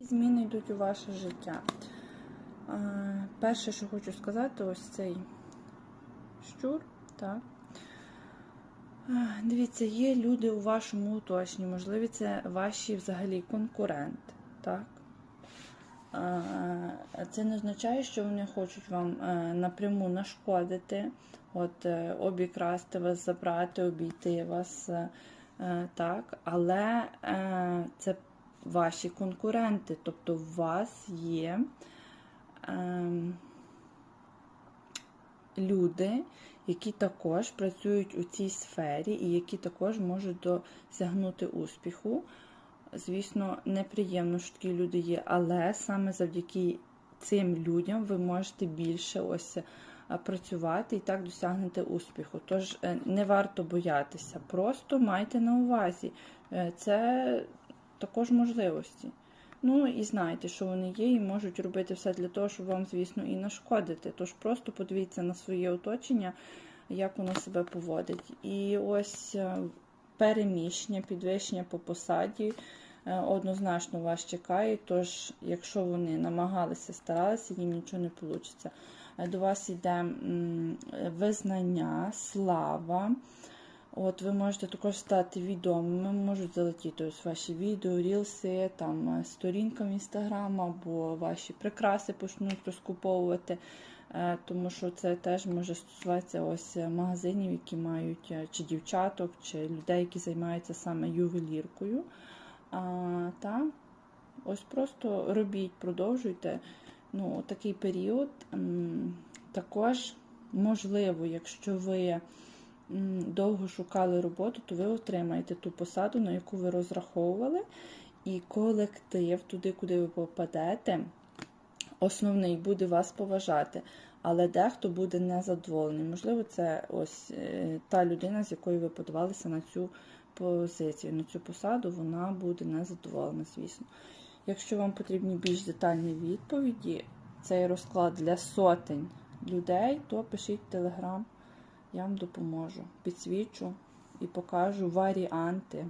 Зміни йдуть у ваше життя. Е, Перше, що хочу сказати, ось цей щур. Так. Е, Дивіться, є люди у вашому оточенні, можливо, це ваші взагалі конкуренти. Так? Е, Це не означає, що вони хочуть вам напряму нашкодити, от, обікрасти вас, забрати, обійти вас. Так, але це ваші конкуренти, тобто у вас є ем, люди, які також працюють у цій сфері і які також можуть досягнути успіху. Звісно, неприємно, що такі люди є, але саме завдяки цим людям ви можете більше ось е, працювати і так досягнете успіху. Тож е, не варто боятися, просто майте на увазі. Е, Це також можливості. Ну і знайте, що вони є, і можуть робити все для того, щоб вам, звісно, і нашкодити. Тож просто подивіться на своє оточення, як воно себе поводить. І ось е, переміщення, підвищення по посаді е, однозначно вас чекає. Тож, якщо вони намагалися, старалися, їм нічого не вийде. До вас йде визнання, слава. От ви можете також стати відомими, можуть залетіти ось ваші відео, рілси, там е, сторінка в інстаграм або ваші прикраси почнуть розкуповувати, е, тому що це теж може стосуватися ось е, магазинів, які мають чи дівчаток, чи людей, які займаються саме ювеліркою. А, та ось просто робіть, продовжуйте. Ну, такий період також можливо, якщо ви довго шукали роботу, то ви отримаєте ту посаду, на яку ви розраховували, і колектив, туди, куди ви попадете, основний буде вас поважати. Але дехто буде незадоволений. Можливо, це ось е, та людина, з якою ви подавалися на цю позицію, на цю посаду, вона буде незадоволена, звісно. Якщо вам потрібні більш детальні відповіді, цей розклад для сотень людей, то пишіть в Телеграм, я вам допоможу. Підсвічу і покажу варіанти